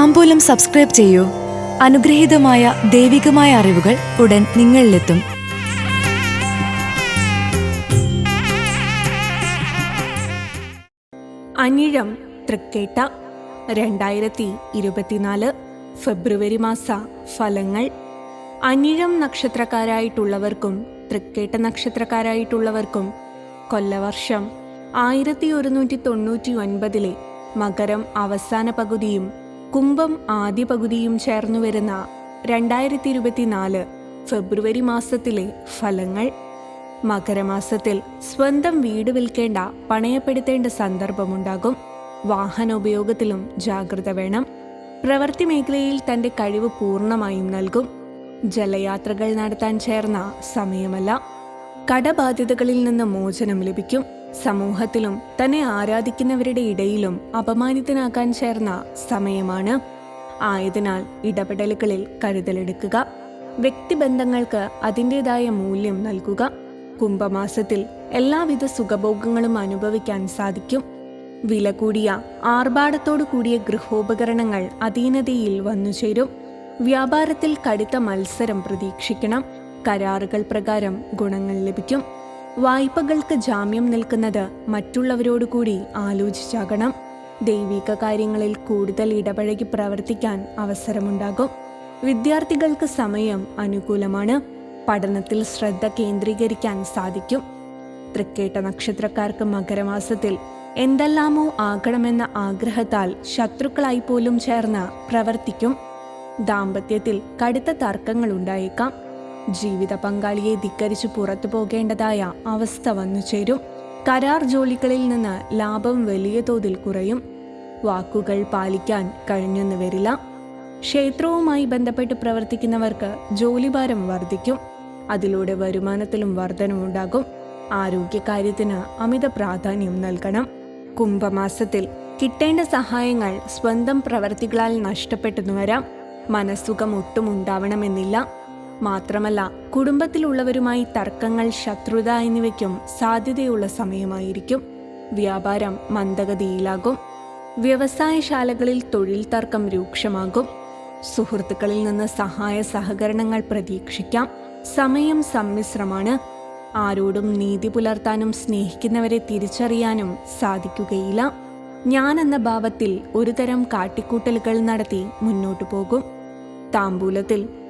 താമ്പൂലം subscribe ചെയ്യൂ. അനുഗ്രഹീതമായ ദൈവികമായ അറിവുകൾ ഉടൻ നിങ്ങളിലെത്തും. അനിഴം തൃക്കേട്ട രണ്ടായിരത്തി ഇരുപത്തിനാല് ഫെബ്രുവരി മാസ ഫലങ്ങൾ. അനിഴം നക്ഷത്രക്കാരായിട്ടുള്ളവർക്കും തൃക്കേട്ട നക്ഷത്രക്കാരായിട്ടുള്ളവർക്കും കൊല്ലവർഷം ആയിരത്തി ഒരുന്നൂറ്റി തൊണ്ണൂറ്റി ഒൻപതിലെ മകരം അവസാന പകുതിയും കുംഭം ആദ്യ പകുതിയും ചേർന്നു വരുന്ന രണ്ടായിരത്തി ഇരുപത്തിനാല് ഫെബ്രുവരി മാസത്തിലെ ഫലങ്ങൾ. മകരമാസത്തിൽ സ്വന്തം വീട് വിൽക്കേണ്ട പണയപ്പെടുത്തേണ്ട സന്ദർഭമുണ്ടാകും. വാഹനോപയോഗത്തിലും ജാഗ്രത വേണം. പ്രവൃത്തി മേഖലയിൽ തന്റെ കഴിവ് പൂർണമായും നൽകും. ജലയാത്രകൾ നടത്താൻ ചേർന്ന സമയമല്ല. കടബാധ്യതകളിൽ നിന്ന് മോചനം ലഭിക്കും. സമൂഹത്തിലും തന്നെ ആരാധിക്കുന്നവരുടെ ഇടയിലും അപമാനിതനാക്കാൻ ചേർന്ന സമയമാണ്. ആയതിനാൽ ഇടപെടലുകളിൽ കരുതലെടുക്കുക. വ്യക്തിബന്ധങ്ങൾക്ക് അതിന്റെതായ മൂല്യം നൽകുക. കുംഭമാസത്തിൽ എല്ലാവിധ സുഖഭോഗങ്ങളും അനുഭവിക്കാൻ സാധിക്കും. വില കൂടിയ ആർഭാടത്തോടു കൂടിയ ഗൃഹോപകരണങ്ങൾ അധീനതയിൽ വന്നുചേരും വ്യാപാരത്തിൽ കടുത്ത മത്സരം പ്രതീക്ഷിക്കണം. കരാറുകൾ പ്രകാരം ഗുണങ്ങൾ ലഭിക്കും. വായ്പകൾക്ക് ജാമ്യം നിൽക്കുന്നത് മറ്റുള്ളവരോട് കൂടി ആലോചിച്ചാകണം. ദൈവിക കാര്യങ്ങളിൽ കൂടുതൽ ഇടപഴകി പ്രവർത്തിക്കാൻ അവസരമുണ്ടാകും. വിദ്യാർത്ഥികൾക്ക് സമയം അനുകൂലമാണ്. പഠനത്തിൽ ശ്രദ്ധ കേന്ദ്രീകരിക്കാൻ സാധിക്കും. തൃക്കേട്ട നക്ഷത്രക്കാർക്ക് മകരമാസത്തിൽ എന്തെല്ലാമോ ആകണമെന്ന ആഗ്രഹത്താൽ ശത്രുക്കളായി പോലും ചേർന്ന് പ്രവർത്തിക്കും. ദാമ്പത്യത്തിൽ കടുത്ത തർക്കങ്ങൾ ഉണ്ടായേക്കാം. ജീവിത പങ്കാളിയെ ധിക്കരിച്ചു പുറത്തു പോകേണ്ടതായ അവസ്ഥ വന്നു ചേരും. കരാർ ജോലികളിൽ നിന്ന് ലാഭം വലിയ തോതിൽ കുറയും. വാക്കുകൾ പാലിക്കാൻ കഴിഞ്ഞെന്ന് വരില്ല. ക്ഷേത്രവുമായി ബന്ധപ്പെട്ട് പ്രവർത്തിക്കുന്നവർക്ക് ജോലിഭാരം വർദ്ധിക്കും. അതിലൂടെ വരുമാനത്തിലും വർധനമുണ്ടാകും ആരോഗ്യകാര്യത്തിന് അമിത പ്രാധാന്യം നൽകണം. കുംഭമാസത്തിൽ കിട്ടേണ്ട സഹായങ്ങൾ സ്വന്തം പ്രവർത്തികളാൽ നഷ്ടപ്പെട്ടെന്നു വരാം. മനസ്സുഖം ഒട്ടും ഉണ്ടാവണമെന്നില്ല മാത്രമല്ല കുടുംബത്തിലുള്ളവരുമായി തർക്കങ്ങൾ ശത്രുത എന്നിവയ്ക്കും സാധ്യതയുള്ള സമയമായിരിക്കും. വ്യാപാരം മന്ദഗതിയിലാകും. വ്യവസായശാലകളിൽ തൊഴിൽ തർക്കം രൂക്ഷമാകും. സുഹൃത്തുക്കളിൽ നിന്ന് സഹായ സഹകരണങ്ങൾ പ്രതീക്ഷിക്കാം. സമയം സമ്മിശ്രമാണ്. ആരോടും നീതി പുലർത്താനും സ്നേഹിക്കുന്നവരെ തിരിച്ചറിയാനും സാധിക്കുകയില്ല. ഞാൻ എന്ന ഭാവത്തിൽ ഒരുതരം കാട്ടിക്കൂട്ടലുകൾ നടത്തി മുന്നോട്ടു പോകും. താമ്പൂലത്തിൽ